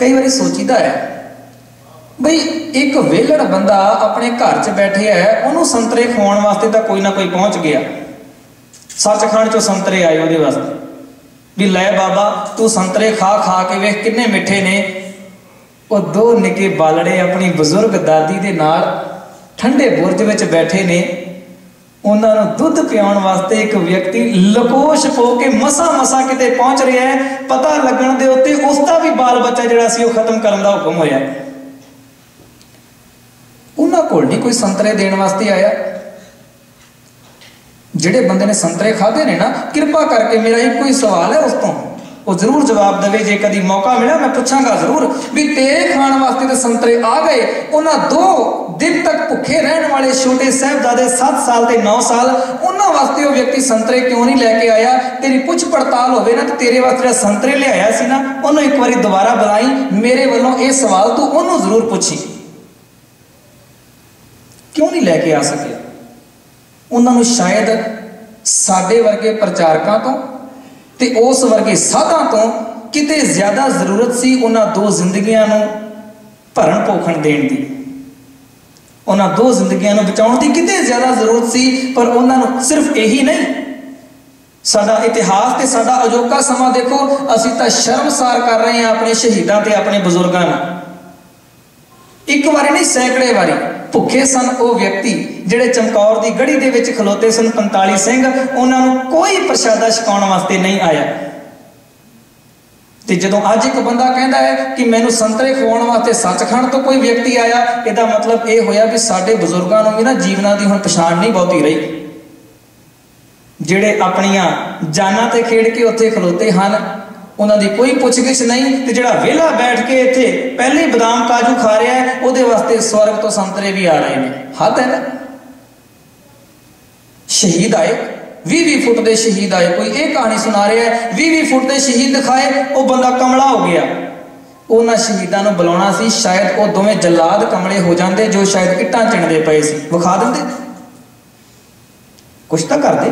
ਕਈ ਵਾਰੀ ਸੋਚੀਦਾ ਹੈ, ਬਈ ਇੱਕ ਵਿਹਲੜ ਬੰਦਾ ਆਪਣੇ ਘਰ 'ਚ ਬੈਠਿਆ ਹੈ, ਉਹਨੂੰ ਸੰਤਰੇ ਖਵਾਉਣ ਵਾਸਤੇ ਤਾਂ ਕੋਈ ਨਾ ਕੋਈ ਪਹੁੰਚ ਗਿਆ। ਸੱਚਖੰਡ 'ਚੋਂ ਸੰਤਰੇ ਆਏ ਉਹਦੇ ਵਾਸਤੇ। ਵੀ ਲੈ ਬਾਬਾ, ਤੂੰ ਸੰਤਰੇ ਖਾ ਖਾ ਕੇ ਵੇਖ ਕਿੰਨੇ ਮਿੱਠੇ ਨੇ। ਉਹ ਦੋ ਨਿੱਕੇ ਬਾਲੜੇ ਆਪਣੀ ਬਜ਼ੁਰਗ ਦਾਦੀ ਦੇ ਨਾਲ ਠੰਡੇ ਬੁਰਜ ਵਿੱਚ ਬੈਠੇ ਨੇ। ਉਹਨਾਂ ਨੂੰ ਦੁੱਧ ਪਿਆਉਣ ਵਾਸਤੇ ਇੱਕ ਵਿਅਕਤੀ ਲਕੋਸ਼ ਹੋ ਕੇ ਮਸਾ ਮਸਾ ਕਿਤੇ ਪਹੁੰਚ ਰਿਹਾ ਹੈ। ਪਤਾ ਲੱਗਣ ਦੇ ਉੱਤੇ ਉਸ ਦਾ ਵੀ ਬਾਲ ਬੱਚਾ ਜਿਹੜਾ ਸੀ ਉਹ ਖਤਮ ਕਰਨ ਦਾ ਹੁਕਮ ਹੋਇਆ। ਉਹਨਾਂ ਕੋਲ ਨਹੀਂ ਕੋਈ ਸੰਤਰੇ ਦੇਣ ਵਾਸਤੇ ਆਇਆ। ਜਿਹੜੇ ਬੰਦੇ ਨੇ ਸੰਤਰੇ ਖਾਦੇ ਨੇ ਨਾ, ਕਿਰਪਾ ਕਰਕੇ ਮੇਰਾ ਇੱਕੋ ਹੀ ਸਵਾਲ ਹੈ ਉਸ ਤੋਂ। ਉਹ ਜ਼ਰੂਰ ਜਵਾਬ ਦੇਵੇ, ਜੇ ਕਦੀ ਮੌਕਾ ਮਿਲਿਆ, ਮੈਂ ਪੁੱਛਾਂਗਾ ਜ਼ਰੂਰ ਵੀ ਤੇਰੇ ਖਾਣ ਵਾਸਤੇ ਤੇ ਸੰਤਰੇ ਆ ਗਏ। ਉਹਨਾਂ ਦੋ ਦਿਨ ਤੱਕ ਭੁੱਖੇ ਰਹਿਣ ਵਾਲੇ ਛੋਟੇ ਸਹਿਬਜ਼ਾਦੇ 7 ਸਾਲ ਤੇ 9 ਸਾਲ, ਉਹਨਾਂ ਵਾਸਤੇ ਉਹ ਵਿਅਕਤੀ ਸੰਤਰੇ ਕਿਉਂ ਨਹੀਂ ਲੈ ਕੇ ਆਇਆ? ਤੇਰੀ ਪੁੱਛ ਪੜਤਾਲ ਹੋਵੇ ਨਾ, ਤੇ ਤੇਰੇ ਵਾਸਤੇ ਜਿਹੜਾ ਸੰਤਰੇ ਲਿਆਇਆ ਸੀ ਨਾ, ਉਹਨੂੰ ਇੱਕ ਵਾਰੀ ਦੁਬਾਰਾ ਬੁਲਾਈ, ਮੇਰੇ ਵੱਲੋਂ ਇਹ ਸਵਾਲ ਤੂੰ ਉਹਨੂੰ ਜ਼ਰੂਰ ਪੁੱਛੀ। ਕਿਉਂ ਨਹੀਂ ਲੈ ਕੇ ਆ ਸਕਿਆ? ਉਹਨਾਂ ਨੂੰ ਸ਼ਾਇਦ ਸਾਡੇ ਵਰਗੇ ਪ੍ਰਚਾਰਕਾਂ ਤੋਂ ਤੇ ਉਸ ਵਰਗੇ ਸਾਧਾਂ ਤੋਂ ਕਿਤੇ ਜ਼ਿਆਦਾ ਜ਼ਰੂਰਤ ਸੀ ਉਹਨਾਂ ਦੋ ਜ਼ਿੰਦਗੀਆਂ ਨੂੰ ਭਰਨ ਪੋਖਣ ਦੇਣ ਦੀ। ਉਹਨਾਂ ਦੋ ਜ਼ਿੰਦਗੀਆਂ ਨੂੰ ਬਚਾਉਣ ਦੀ ਕਿਤੇ ਜ਼ਿਆਦਾ ਜ਼ਰੂਰਤ ਸੀ, ਪਰ ਉਹਨਾਂ ਨੂੰ ਸਿਰਫ ਇਹੀ ਨਹੀਂ। ਸਾਡਾ ਇਤਿਹਾਸ ਤੇ ਸਾਡਾ ਅਜੋਕਾ ਸਮਾਂ ਦੇਖੋ, ਅਸੀਂ ਤਾਂ ਸ਼ਰਮਸਾਰ ਕਰ ਰਹੇ ਹਾਂ ਆਪਣੇ ਸ਼ਹੀਦਾਂ ਤੇ ਆਪਣੇ ਬਜ਼ੁਰਗਾਂ ਨੂੰ। ਇੱਕ ਵਾਰੀ ਨਹੀਂ, ਸੈਂਕੜੇ ਵਾਰੀ। ਭੁੱਖੇ ਸਨ ਉਹ ਵਿਅਕਤੀ, ਜਿਹੜੇ ਚਮਕੌਰ ਦੀ ਗੜੀ ਦੇ ਵਿੱਚ ਖਲੋਤੇ ਸਨ 45 ਸਿੰਘ, ਉਹਨਾਂ ਨੂੰ ਕੋਈ ਪ੍ਰਸ਼ਾਦਾ ਛਕਾਉਣ ਵਾਸਤੇ ਨਹੀਂ ਆਇਆ। ਤੇ ਜਦੋਂ ਅੱਜ ਇੱਕ ਬੰਦਾ ਕਹਿੰਦਾ ਹੈ ਕਿ ਮੈਨੂੰ ਸੰਤਰੇ ਖਵਾਉਣ ਵਾਸਤੇ ਸੱਚਖੰਡ ਤੋਂ ਕੋਈ ਵਿਅਕਤੀ ਆਇਆ, ਇਹਦਾ ਮਤਲਬ ਇਹ ਹੋਇਆ ਵੀ ਸਾਡੇ ਬਜ਼ੁਰਗਾਂ ਨੂੰ ਵੀ ਨਾ ਜੀਵਨਾਂ ਦੀ ਹੁਣ ਪਛਾਣ ਨਹੀਂ ਬਹੁਤੀ ਰਹੀ। ਜਿਹੜੇ ਆਪਣੀਆਂ ਜਾਨਾਂ ਤੇ ਖੇਡ ਕੇ ਉੱਥੇ ਖਲੋਤੇ ਹਨ ਉਹਨਾਂ ਦੀ ਕੋਈ ਪੁੱਛਗਿੱਛ ਨਹੀਂ ਤੇ ਜਿਹੜਾ ਵਿਹਲਾ ਬੈਠ ਕੇ ਇੱਥੇ ਪਹਿਲੇ ਬਦਾਮ ਕਾਜੂ ਖਾ ਰਿਹਾ ਹੈ, ਉਹਦੇ ਵਾਸਤੇ ਸਵਰਗ ਤੋਂ ਸੰਤਰੇ ਵੀ ਆ ਰਹੇ ਨੇ। ਹੱਦ ਹੈ ਨਾ? ਸ਼ਹੀਦ ਆਏ। 20-20 ਫੁੱਟ ਦੇ ਸ਼ਹੀਦ ਆਏ। ਕੋਈ ਇਹ ਕਹਾਣੀ ਸੁਣਾ ਰਿਹਾ ਹੈ 20-20 ਫੁੱਟ ਦੇ ਸ਼ਹੀਦ ਦਿਖਾਏ, ਉਹ ਬੰਦਾ ਕਮਲਾ ਹੋ ਗਿਆ। ਉਹਨਾਂ ਸ਼ਹੀਦਾਂ ਨੂੰ ਬੁਲਾਉਣਾ ਸੀ, ਸ਼ਾਇਦ ਉਹ ਦੋਵੇਂ ਜਲਾਦ ਕਮਲੇ ਹੋ ਜਾਂਦੇ, ਜੋ ਸ਼ਾਇਦ ਇੱਟਾਂ ਚਿਣਦੇ ਪਏ ਸੀ। ਵਿਖਾ ਦਿੰਦੇ। ਕੁਛ ਤਾਂ ਕਰਦੇ।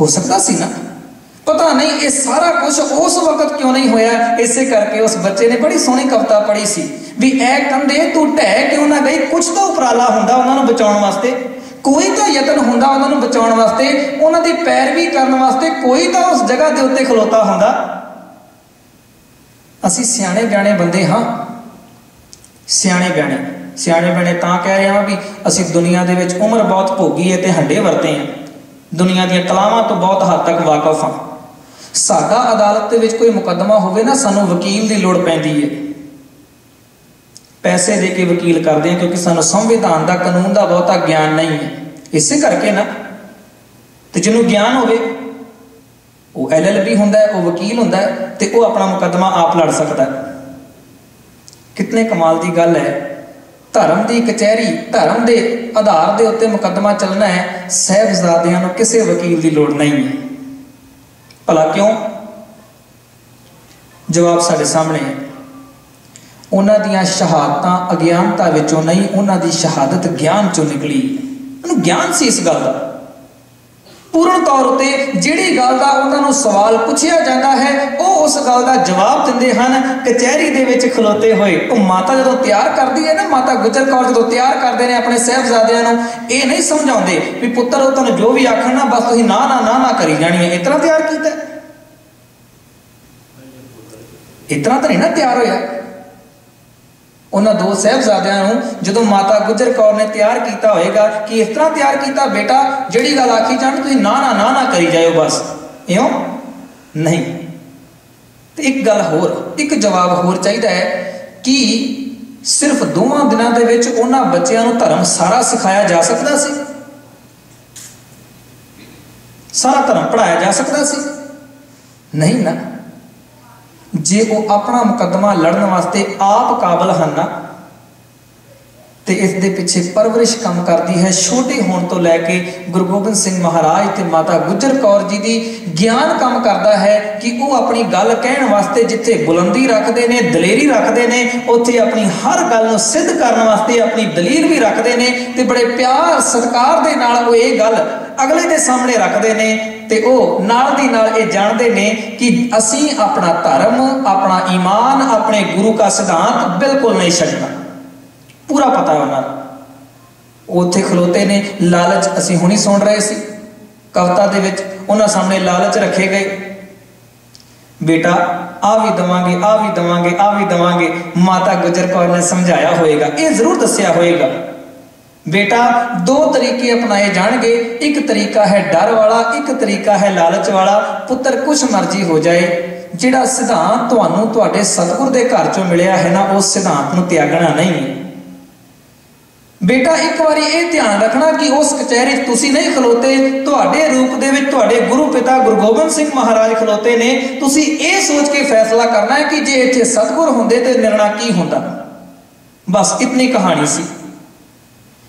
ਹੋ ਸਕਦਾ ਸੀ ਨਾ। ਪਤਾ ਨਹੀਂ ਇਹ ਸਾਰਾ ਕੁਝ ਉਸ ਵਕਤ ਕਿਉਂ ਨਹੀਂ ਹੋਇਆ? ਇਸੇ ਕਰਕੇ ਉਸ ਬੱਚੇ ਨੇ ਬੜੀ ਸੋਹਣੀ ਕਵਿਤਾ ਪੜ੍ਹੀ ਸੀ ਵੀ ਐ ਕੰਦੇ ਤੂੰ ਢਹਿ ਕਿਉਂ ਨਾ ਗਈ? ਕੁਝ ਤਾਂ ਉਪਰਾਲਾ ਹੁੰਦਾ ਉਹਨਾਂ ਨੂੰ ਬਚਾਉਣ ਵਾਸਤੇ। ਕੋਈ ਤਾਂ ਯਤਨ ਹੁੰਦਾ ਉਹਨਾਂ ਨੂੰ ਬਚਾਉਣ ਵਾਸਤੇ, ਉਹਨਾਂ ਦੀ ਪੈਰਵੀ ਕਰਨ ਵਾਸਤੇ ਕੋਈ ਤਾਂ ਉਸ ਜਗ੍ਹਾ ਦੇ ਉੱਤੇ ਖਲੋਤਾ ਹੁੰਦਾ। ਅਸੀਂ ਸਿਆਣੇ ਬਿਆਣੇ ਬੰਦੇ ਹਾਂ। ਸਿਆਣੇ ਬਿਆਣੇ। ਸਿਆਣੇ ਬਿਆਣੇ ਤਾਂ ਕਹਿ ਰਹੇ ਹਾਂ ਵੀ ਅਸੀਂ ਦੁਨੀਆ ਦੇ ਵਿੱਚ ਉਮਰ ਬਹੁਤ ਭੋਗੀ ਹੈ ਤੇ ਹੰਡੇ ਵਰਤੇ ਹਾਂ। ਦੁਨੀਆ ਦੀਆਂ ਕਲਾਵਾਂ ਤੋਂ ਬਹੁਤ ਹੱਦ ਤੱਕ ਵਾਕਫ ਹਾਂ। ਸਾਡਾ ਅਦਾਲਤ ਦੇ ਵਿੱਚ ਕੋਈ ਮੁਕੱਦਮਾ ਹੋਵੇ ਨਾ, ਸਾਨੂੰ ਵਕੀਲ ਦੀ ਲੋੜ ਪੈਂਦੀ ਹੈ ਪੈਸੇ ਦੇ ਕੇ ਵਕੀਲ ਕਰਦੇ ਹਾਂ ਕਿਉਂਕਿ ਸਾਨੂੰ ਸੰਵਿਧਾਨ ਦਾ, ਕਾਨੂੰਨ ਦਾ ਬਹੁਤਾ ਗਿਆਨ ਨਹੀਂ ਹੈ ਇਸੇ ਕਰਕੇ ਨਾ, ਤੇ ਜਿਹਨੂੰ ਗਿਆਨ ਹੋਵੇ, ਉਹ ਐਲਐਲਬੀ ਹੁੰਦਾ ਹੈ ਉਹ ਵਕੀਲ ਹੁੰਦਾ ਹੈ ਤੇ ਉਹ ਆਪਣਾ ਮੁਕੱਦਮਾ ਆਪ ਲੜ ਸਕਦਾ ਹੈ ਕਿਤਨੇ ਕਮਾਲ ਦੀ ਗੱਲ ਹੈ ਧਰਮ ਦੀ ਕਚਹਿਰੀ, ਧਰਮ ਦੇ ਆਧਾਰ ਦੇ ਉੱਤੇ ਮੁਕੱਦਮਾ ਚੱਲਣਾ ਹੈ ਸਹਿਬਜ਼ਾਦਿਆਂ ਨੂੰ ਕਿਸੇ ਵਕੀਲ ਦੀ ਲੋੜ ਨਹੀਂ ਹੈ ਭਲਾ ਕਿਉਂ? ਜਵਾਬ ਸਾਡੇ ਸਾਹਮਣੇ ਹੈ। ਉਹਨਾਂ ਦੀਆਂ ਸ਼ਹਾਦਤਾਂ ਅਗਿਆਨਤਾ ਵਿੱਚੋਂ ਨਹੀਂ, ਉਹਨਾਂ ਦੀ ਸ਼ਹਾਦਤ ਗਿਆਨ ਚੋਂ ਨਿਕਲੀ। ਉਹਨੂੰ ਗਿਆਨ ਸੀ ਇਸ ਗੱਲ ਦਾ। ਪੂਰਨ ਤੌਰ ਉਤੇ ਜਿਹੜੀ ਗੱਲ ਦਾ ਉਹਨਾਂ ਨੂੰ ਸਵਾਲ ਪੁੱਛਿਆ ਜਾਂਦਾ ਹੈ, ਉਹ ਉਸ ਗੱਲ ਦਾ ਜਵਾਬ ਦਿੰਦੇ ਹਨ, ਕਚਹਿਰੀ ਦੇ ਵਿੱਚ ਖਲੋਤੇ ਹੋਏ। ਉਹ ਮਾਤਾ ਜਦੋਂ ਤਿਆਰ ਕਰਦੀ ਹੈ ਨਾ, ਮਾਤਾ ਗੁਜਰ ਕੌਰ ਜਦੋਂ ਤਿਆਰ ਕਰਦੇ ਨੇ ਆਪਣੇ ਸਹਿਬਜ਼ਾਦਿਆਂ ਨੂੰ, ਇਹ ਨਹੀਂ ਸਮਝਾਉਂਦੇ ਵੀ ਪੁੱਤਰ, ਉਹ ਤੁਹਾਨੂੰ ਜੋ ਵੀ ਆਖਣ ਨਾ, ਬਸ ਤੁਸੀਂ ਨਾ ਨਾ ਨਾ ਨਾ ਕਰੀ ਜਾਣੀ ਹੈ। ਇਤਨਾ ਤਿਆਰ ਕੀਤਾ ਇਤਨਾ ਤਾਂ ਨਹੀਂ ਨਾ ਤਿਆਰ ਹੋਇਆ। ਉਹਨਾਂ ਦੋ ਸਹਿਬਜ਼ਾਦਿਆਂ ਨੂੰ ਜਦੋਂ ਮਾਤਾ ਗੁਜਰ ਕੌਰ ਨੇ ਤਿਆਰ ਕੀਤਾ ਹੋਏਗਾ ਕਿ ਇਸ ਤਰ੍ਹਾਂ ਤਿਆਰ ਕੀਤਾ, ਬੇਟਾ, ਜਿਹੜੀ ਗੱਲ ਆਖੀ ਜਾਣ, ਤੁਸੀਂ ਨਾ ਨਾ ਨਾ ਨਾ ਕਰੀ ਜਾਇਓ ਬਸ। ਇਉਂ? ਨਹੀਂ। ਤੇ ਇੱਕ ਗੱਲ ਹੋਰ, ਇੱਕ ਜਵਾਬ ਹੋਰ ਚਾਹੀਦਾ ਹੈ ਕਿ ਸਿਰਫ ਦੋਵਾਂ ਦਿਨਾਂ ਦੇ ਵਿੱਚ ਉਹਨਾਂ ਬੱਚਿਆਂ ਨੂੰ ਧਰਮ ਸਾਰਾ ਸਿਖਾਇਆ ਜਾ ਸਕਦਾ ਸੀ। ਸਾਰਾ ਧਰਮ ਪੜਾਇਆ ਜਾ ਸਕਦਾ ਸੀ। ਨਹੀਂ ਨਾ। ਜੇ ਉਹ ਆਪਣਾ ਮੁਕੱਦਮਾ ਲੜਨ ਵਾਸਤੇ ਆਪ ਕਾਬਲ ਹਨ ਨਾ, ਤੇ ਇਸ ਦੇ ਪਿੱਛੇ ਪਰਵਰਿਸ਼ ਕੰਮ ਕਰਦੀ ਹੈ, ਛੋਟੇ ਹੋਣ ਤੋਂ ਲੈ ਕੇ ਗੁਰੂ ਗੋਬਿੰਦ ਸਿੰਘ ਮਹਾਰਾਜ ਤੇ ਮਾਤਾ ਗੁਜਰ ਕੌਰ ਜੀ ਦੀ ਗਿਆਨ ਕੰਮ ਕਰਦਾ ਹੈ ਕਿ ਉਹ ਆਪਣੀ ਗੱਲ ਕਹਿਣ ਵਾਸਤੇ ਜਿੱਥੇ ਬੁਲੰਦੀ ਰੱਖਦੇ ਨੇ, ਦਲੇਰੀ ਰੱਖਦੇ ਨੇ, ਉੱਥੇ ਆਪਣੀ ਹਰ ਗੱਲ ਨੂੰ ਸਿੱਧ ਕਰਨ ਵਾਸਤੇ ਆਪਣੀ ਦਲੀਲ ਵੀ ਰੱਖਦੇ ਨੇ ਤੇ ਬੜੇ ਪਿਆਰ ਸਤਿਕਾਰ ਦੇ ਨਾਲ ਉਹ ਇਹ ਗੱਲ ਅਗਲੇ ਦੇ ਸਾਹਮਣੇ ਰੱਖਦੇ ਨੇ। ਤੇ ਉਹ ਨਾਲ ਦੀ ਨਾਲ ਇਹ ਜਾਣਦੇ ਨੇ ਕਿ ਅਸੀਂ ਆਪਣਾ ਧਰਮ, ਆਪਣਾ ਈਮਾਨ, ਆਪਣੇ ਗੁਰੂ ਦਾ ਸਿਧਾਂਤ ਬਿਲਕੁਲ ਨਹੀਂ ਛੱਡਣਾ। ਪੂਰਾ ਪਤਾ ਉਹਨਾਂ ਨੂੰ। ਉੱਥੇ ਖਲੋਤੇ ਨੇ, ਲਾਲਚ ਅਸੀਂ ਹੁਣੀ ਸੁਣ ਰਹੇ ਸੀ। ਕਵਤਾ ਦੇ ਵਿੱਚ ਉਹਨਾਂ ਸਾਹਮਣੇ ਲਾਲਚ ਰੱਖੇ ਗਏ। ਬੇਟਾ ਆ ਵੀ ਦਵਾਂਗੇ ਆ ਵੀ ਦਵਾਂਗੇ ਆ ਵੀ ਦਵਾਂਗੇ। ਮਾਤਾ ਗੁਜਰ ਕੌਰ ਨੇ ਸਮਝਾਇਆ ਹੋਏਗਾ, ਇਹ ਜ਼ਰੂਰ ਦੱਸਿਆ ਹੋਏਗਾ। ਬੇਟਾ, ਦੋ ਤਰੀਕੇ ਅਪਣਾਏ ਜਾਣਗੇ। ਇੱਕ ਤਰੀਕਾ ਹੈ ਡਰ ਵਾਲਾ, ਇੱਕ ਤਰੀਕਾ ਹੈ ਲਾਲਚ ਵਾਲਾ। ਪੁੱਤਰ, ਕੁਛ ਮਰਜ਼ੀ ਹੋ ਜਾਏ। ਜਿਹੜਾ ਸਿਧਾਂਤ ਤੁਹਾਨੂੰ ਤੁਹਾਡੇ ਸਤਿਗੁਰ ਦੇ ਘਰ ਚੋਂ ਮਿਲਿਆ ਹੈ ਨਾ ਉਸ ਸਿਧਾਂਤ ਨੂੰ ਤਿਆਗਣਾ ਨਹੀਂ। ਬੇਟਾ, ਇੱਕ ਵਾਰੀ ਇਹ ਧਿਆਨ ਰੱਖਣਾ ਕਿ ਉਸ ਕਚਹਿਰੀ 'ਚ ਤੁਸੀਂ ਨਹੀਂ ਖਲੋਤੇ। ਤੁਹਾਡੇ ਰੂਪ ਦੇ ਵਿੱਚ ਤੁਹਾਡੇ ਗੁਰੂ ਪਿਤਾ ਗੁਰੂ ਗੋਬਿੰਦ ਸਿੰਘ ਮਹਾਰਾਜ ਖਲੋਤੇ ਨੇ। ਤੁਸੀਂ ਇਹ ਸੋਚ ਕੇ ਫੈਸਲਾ ਕਰਨਾ ਹੈ ਕਿ ਜੇ ਇੱਥੇ ਸਤਿਗੁਰ ਹੁੰਦੇ ਤੇ ਨਿਰਣਾ ਕੀ ਹੁੰਦਾ? ਬਸ, ਇਤਨੀ ਕਹਾਣੀ ਸੀ।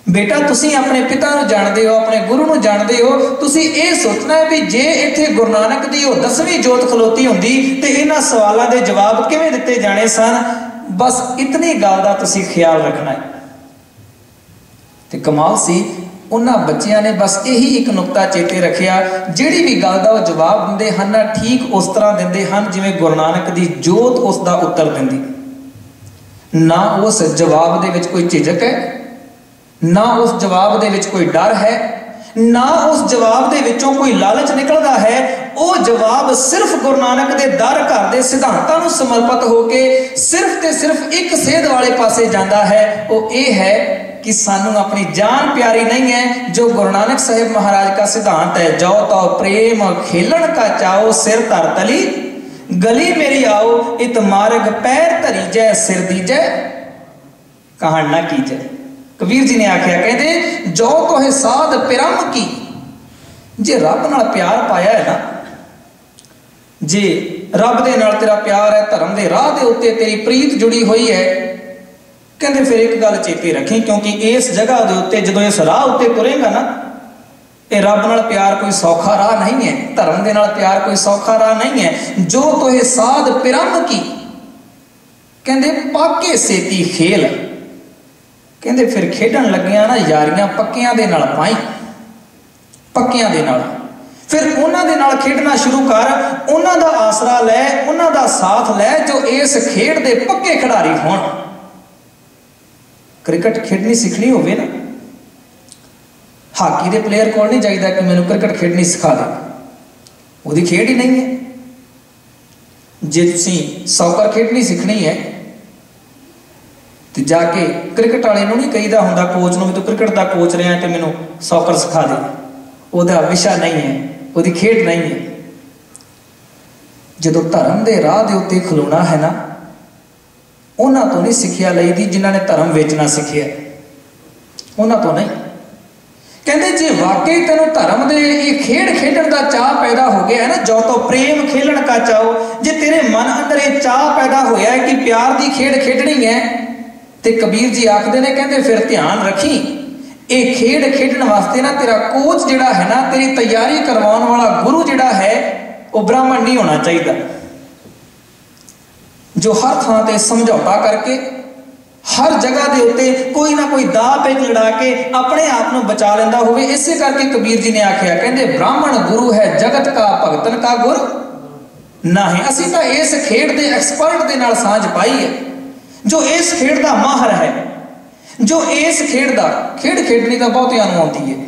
ਬੇਟਾ, ਤੁਸੀਂ ਆਪਣੇ ਪਿਤਾ ਨੂੰ ਜਾਣਦੇ ਹੋ, ਆਪਣੇ ਗੁਰੂ ਨੂੰ ਜਾਣਦੇ ਹੋ। ਤੁਸੀਂ ਇਹ ਸੋਚਣਾ ਹੈ ਵੀ ਜੇ ਇੱਥੇ ਗੁਰੂ ਨਾਨਕ ਦੀ ਉਹ ਦਸਵੀਂ ਜੋਤ ਖਲੋਤੀ ਹੁੰਦੀ ਤੇ ਇਹਨਾਂ ਸਵਾਲਾਂ ਦੇ ਜਵਾਬ ਕਿਵੇਂ ਦਿੱਤੇ ਜਾਣੇ ਸਨ? ਬਸ ਇਤਨੀ ਗੱਲ ਦਾ ਤੁਸੀਂ ਖਿਆਲ ਰੱਖਣਾ ਹੈ। ਤੇ ਕਮਾਲ ਸੀ, ਉਹਨਾਂ ਬੱਚਿਆਂ ਨੇ ਬਸ ਇਹੀ ਇੱਕ ਨੁਕਤਾ ਚੇਤੇ ਰੱਖਿਆ। ਜਿਹੜੀ ਵੀ ਗੱਲ ਦਾ ਉਹ ਜਵਾਬ ਦਿੰਦੇ ਹਨ, ਨਾ ਠੀਕ ਉਸ ਤਰ੍ਹਾਂ ਦਿੰਦੇ ਹਨ ਜਿਵੇਂ ਗੁਰੂ ਨਾਨਕ ਦੀ ਜੋਤ ਉਸ ਦਾ ਉੱਤਰ ਦਿੰਦੀ। ਨਾ ਉਸ ਜਵਾਬ ਦੇ ਵਿੱਚ ਕੋਈ ਝਿਜਕ ਹੈ। ਨਾ ਉਸ ਜਵਾਬ ਦੇ ਵਿੱਚ ਕੋਈ ਡਰ ਹੈ, ਨਾ ਉਸ ਜਵਾਬ ਦੇ ਵਿੱਚੋਂ ਕੋਈ ਲਾਲਚ ਨਿਕਲਦਾ ਹੈ, ਉਹ ਜਵਾਬ ਸਿਰਫ ਗੁਰੂ ਨਾਨਕ ਦੇ ਦਰ ਘਰ ਦੇ ਸਿਧਾਂਤਾਂ ਨੂੰ ਸਮਰਪਿਤ ਹੋ ਕੇ ਸਿਰਫ ਤੇ ਸਿਰਫ ਇੱਕ ਸੇਧ ਵਾਲੇ ਪਾਸੇ ਜਾਂਦਾ ਹੈ, ਉਹ ਇਹ ਹੈ ਕਿ ਸਾਨੂੰ ਆਪਣੀ ਜਾਨ ਪਿਆਰੀ ਨਹੀਂ ਹੈ, ਜੋ ਗੁਰੂ ਨਾਨਕ ਸਾਹਿਬ ਮਹਾਰਾਜ ਦਾ ਸਿਧਾਂਤ ਹੈ, ਜੋ ਤਉ ਪ੍ਰੇਮ ਖੇਲਣ ਕਾ ਚਾਓ ਸਿਰ ਧਰ ਤਲੀ, ਗਲੀ ਮੇਰੀ ਆਓ, ਇਤ ਮਾਰਗ ਪੈਰ ਧਰੀ ਜੈ ਸਿਰ ਦੀਜੈ ਕਹਾਣ ਨਾ ਕੀਜੈ। ਕਬੀਰ ਜੀ ਨੇ ਆਖਿਆ, ਕਹਿੰਦੇ, ਜੋ ਕੋਹੇ ਸਾਧ ਪਰਮ ਕੀ? ਜੇ ਰੱਬ ਨਾਲ ਪਿਆਰ ਪਾਇਆ ਹੈ ਨਾ, ਜੇ ਰੱਬ ਦੇ ਨਾਲ ਤੇਰਾ ਪਿਆਰ ਹੈ, ਧਰਮ ਦੇ ਰਾਹ ਦੇ ਉੱਤੇ ਤੇਰੀ ਪ੍ਰੀਤ ਜੁੜੀ ਹੋਈ ਹੈ, ਕਹਿੰਦੇ ਫਿਰ ਇੱਕ ਗੱਲ ਚੇਤੇ ਰੱਖੀ, ਕਿਉਂਕਿ ਇਸ ਜਗ੍ਹਾ ਦੇ ਉੱਤੇ ਜਦੋਂ ਇਸ ਰਾਹ ਉੱਤੇ ਤੁਰੇਗਾ ਨਾ, ਇਹ ਰੱਬ ਨਾਲ ਪਿਆਰ ਕੋਈ ਸੌਖਾ ਰਾਹ ਨਹੀਂ ਹੈ, ਧਰਮ ਦੇ ਨਾਲ ਪਿਆਰ ਕੋਈ ਸੌਖਾ ਰਾਹ ਨਹੀਂ ਹੈ। ਜੋ ਤੋਹੇ ਸਾਧ ਪਰਮ ਕੀ? ਕਹਿੰਦੇ, ਪਾਕੇ ਸੇਤੀ ਖੇਲ ਕਹਿੰਦੇ ਫਿਰ ਖੇਡਣ ਲੱਗਿਆ ਨਾ ਯਾਰੀਆਂ ਪੱਕਿਆਂ ਦੇ ਨਾਲ ਪਾਈ। ਪੱਕਿਆਂ ਦੇ ਨਾਲ। ਫਿਰ ਉਹਨਾਂ ਦੇ ਨਾਲ ਖੇਡਣਾ ਸ਼ੁਰੂ ਕਰ, ਉਹਨਾਂ ਦਾ ਆਸਰਾ ਲੈ, ਉਹਨਾਂ ਦਾ ਸਾਥ ਲੈ ਜੋ ਇਸ ਖੇਡ ਦੇ ਪੱਕੇ ਖਿਡਾਰੀ ਹੋਣ। ਕ੍ਰਿਕਟ ਖੇਡਣੀ ਸਿੱਖਣੀ ਹੋਵੇ ਨਾ। ਹਾਕੀ ਦੇ ਪਲੇਅਰ ਕੋਲ ਨਹੀਂ ਜਾਈਦਾ ਕਿ ਮੈਨੂੰ ਕ੍ਰਿਕਟ ਖੇਡਣੀ ਸਿਖਾ ਦੇ। ਉਹਦੀ ਖੇਡ ਹੀ ਨਹੀਂ ਹੈ। ਜੇ ਤੁਸੀਂ ਸੌਕਰ ਖੇਡਣੀ ਸਿੱਖਣੀ ਹੈ ਤੇ ਜਾ ਕੇ ਕ੍ਰਿਕਟ ਵਾਲੇ ਨੂੰ ਨਹੀਂ ਕਹੀਦਾ ਹੁੰਦਾ ਕੋਚ ਨੂੰ ਵੀ ਤੂੰ ਕ੍ਰਿਕਟ ਦਾ ਕੋਚ ਰਿਹਾ ਤੇ ਮੈਨੂੰ ਸੌਕਰ ਸਿਖਾ ਦੇ। ਉਹਦਾ ਵਿਸ਼ਾ ਨਹੀਂ ਹੈ, ਉਹਦੀ ਖੇਡ ਨਹੀਂ ਹੈ। ਜਦੋਂ ਧਰਮ ਦੇ ਰਾਹ ਦੇ ਉੱਤੇ ਖਲੋਣਾ ਹੈ ਨਾ, ਉਹਨਾਂ ਤੋਂ ਨਹੀਂ ਸਿੱਖਿਆ ਲਈਦੀ ਜਿਨ੍ਹਾਂ ਨੇ ਧਰਮ ਵੇਚਣਾ ਸਿੱਖਿਆ। ਉਹਨਾਂ ਤੋਂ ਨਹੀਂ। ਕਹਿੰਦੇ ਜੇ ਵਾਕਈ ਤੈਨੂੰ ਧਰਮ ਦੇ ਇਹ ਖੇਡ ਖੇਡਣ ਦਾ ਚਾਹ ਪੈਦਾ ਹੋ ਗਿਆ ਹੈ ਨਾ, ਜੋ ਤੋਂ ਪ੍ਰੇਮ ਖੇਲਣ ਦਾ ਚਾਹੋ ਜੇ ਤੇਰੇ ਮਨ ਅੰਦਰ ਇਹ ਚਾਹ ਪੈਦਾ ਹੋਇਆ ਹੈ ਕਿ ਪਿਆਰ ਦੀ ਖੇਡ ਖੇਡਣੀ ਹੈ ਤੇ ਕਬੀਰ ਜੀ ਆਖਦੇ ਨੇ, ਕਹਿੰਦੇ ਫਿਰ ਧਿਆਨ ਰੱਖੀ। ਇਹ ਖੇਡ ਖੇਡਣ ਵਾਸਤੇ ਨਾ ਤੇਰਾ ਕੋਚ ਜਿਹੜਾ ਹੈ ਨਾ, ਤੇਰੀ ਤਿਆਰੀ ਕਰਵਾਉਣ ਵਾਲਾ ਗੁਰੂ ਜਿਹੜਾ ਹੈ, ਉਹ ਬ੍ਰਾਹਮਣ ਨਹੀਂ ਹੋਣਾ ਚਾਹੀਦਾ। ਜੋ ਹਰ ਥਾਂ ਤੇ ਸਮਝੌਤਾ ਕਰਕੇ, ਹਰ ਜਗ੍ਹਾ ਦੇ ਉੱਤੇ ਕੋਈ ਨਾ ਕੋਈ ਦਾਅ ਪੇਚ ਲੜਾ ਕੇ ਆਪਣੇ ਆਪ ਨੂੰ ਬਚਾ ਲੈਂਦਾ ਹੋਵੇ, ਇਸੇ ਕਰਕੇ ਕਬੀਰ ਜੀ ਨੇ ਆਖਿਆ, ਕਹਿੰਦੇ ਬ੍ਰਾਹਮਣ ਗੁਰੂ ਹੈ, ਜਗਤ ਕਾ ਭਗਤਨ ਕਾ ਗੁਰ। ਨਾ ਨਹੀਂ ਅਸੀਂ ਤਾਂ ਇਸ ਖੇਡ ਦੇ ਐਕਸਪਰਟ ਦੇ ਨਾਲ ਸਾਂਝ ਪਾਈ ਹੈ। ਜੋ ਇਸ ਖੇਡ ਦਾ ਮਾਹਰ ਹੈ, ਜੋ ਇਸ ਖੇਡ ਦਾ, ਖੇਡ ਖੇਡਣੀ ਦਾ ਬਹੁਤਿਆਂ ਨੂੰ ਆਉਂਦੀ ਹੈ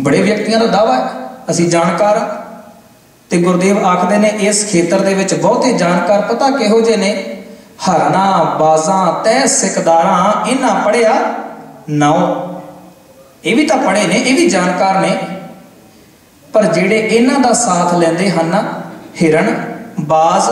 ਬੜੇ ਵਿਅਕਤੀਆਂ ਦਾ ਦਾਵਾ ਹੈ, ਅਸੀਂ ਜਾਣਕਾਰ ਹਾਂ। ਤੇ ਗੁਰਦੇਵ ਆਖਦੇ ਨੇ, ਇਸ ਖੇਤਰ ਦੇ ਵਿੱਚ ਬਹੁਤੇ ਜਾਣਕਾਰ ਪਤਾ ਕਿਹੋ ਜਿਹੇ ਨੇ? ਹਰਨਾ, ਬਾਜ਼ਾਂ ਤੈ ਸਿਕਦਾਰਾਂ ਇਹਨਾਂ ਪੜਿਆ ਨਾਉ ਇਹ ਵੀ ਤਾਂ ਪੜੇ ਨੇ, ਇਹ ਵੀ ਜਾਣਕਾਰ ਨੇ। ਪਰ ਜਿਹੜੇ ਇਹਨਾਂ ਦਾ ਸਾਥ ਲੈਂਦੇ ਹਨ ਹਿਰਣ ਬਾਜ਼